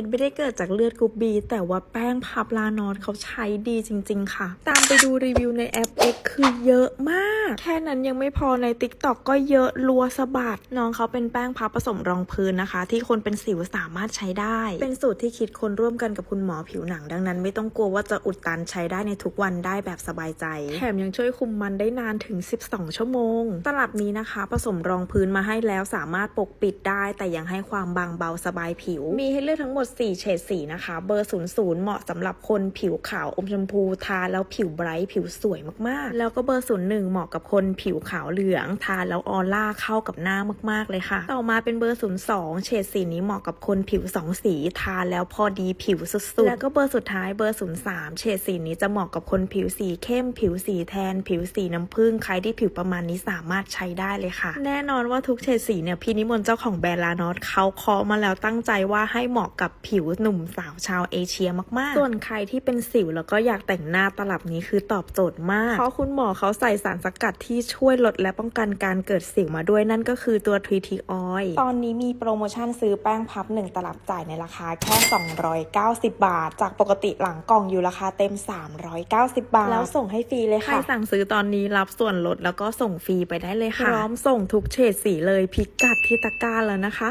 ตุไม่ได้เกิดจากเลือดกรุ๊ปบีแต่ว่าแป้งพับลานอสเขาใช้ดีจริง ๆ ค่ะ ตามไปดูรีวิวในแอป X คือเยอะมาก แค่นั้นยังไม่พอใน t ิ k t o k ก็เยอะรัวสะบัดน้องเขาเป็นแป้งพับผสมรองพื้นนะคะ ที่คนเป็นสิวสามารถใช้ได้ เป็นสูตรที่คิดคนร่วมกันกับคุณหมอผิวหนังดังนั้น ไม่ต้องกลัวว่าจะอุดตันใช้ได้ในทุกวันได้แบบสบายใจ แถมยังช่วยคุมมันได้นานถึง 12 ชั่วโมง ตลับนี้นะคะ ผสมรองพื้นมาให้แล้วสามารถปกปิดได้ แต่ยังให้ความบางเบาสบายผิว มีให้เลือกทั้งหมด4 เฉดสีนะคะ เบอร์ 00 เหมาะสำหรับคนผิวขาวอมชมพูทาแล้วผิวไบรท์ผิวสวยมากๆ แล้วก็เบอร์ 01 เหมาะกับคนผิวขาวเหลืองทาแล้วออร่าเข้ากับหน้ามากๆเลยค่ะ ต่อมาเป็นเบอร์ 02 เฉดสีนี้เหมาะกับคนผิวสองสีทาแล้วพอดีผิวสุดๆ แล้วก็เบอร์สุดท้ายเบอร์ 03 เฉดสีนี้จะเหมาะกับคนผิวสีเข้ม ผิวสีแทน ผิวสีน้ำผึ้งใครที่ผิวประมาณนี้สามารถใช้ได้เลยค่ะ แน่นอนว่าทุกเฉดสีเนี่ยพี่นิมนต์เจ้าของแบรนด์ลานอสเขาเคาะมาแล้วตั้งใจว่าให้เหมาะกับผิวหนุ่มสาวชาวเอเชียมากๆ ส่วนใครที่เป็นสิวแล้วก็อยากแต่งหน้าตลับนี้คือตอบโจทย์มาก เพราะคุณหมอเขาใส่สารสกัดที่ช่วยลดและป้องกันการเกิดสิวมาด้วยนั่นก็คือตัวทรีทีออยตอนนี้มีโปรโมชั่นซื้อแป้งพับ 1 ตลับจ่ายในราคาแค่ 290 บาท จากปกติหลังกล่องอยู่ราคาเต็ม 390 บาท แล้วส่งให้ฟรีเลยค่ะ ใครสั่งซื้อตอนนี้รับส่วนลดแล้วก็ส่งฟรีไปได้เลยค่ะ พร้อมส่งทุกเฉดสีเลยพิกัดที่ตะกร้าแล้วนะคะ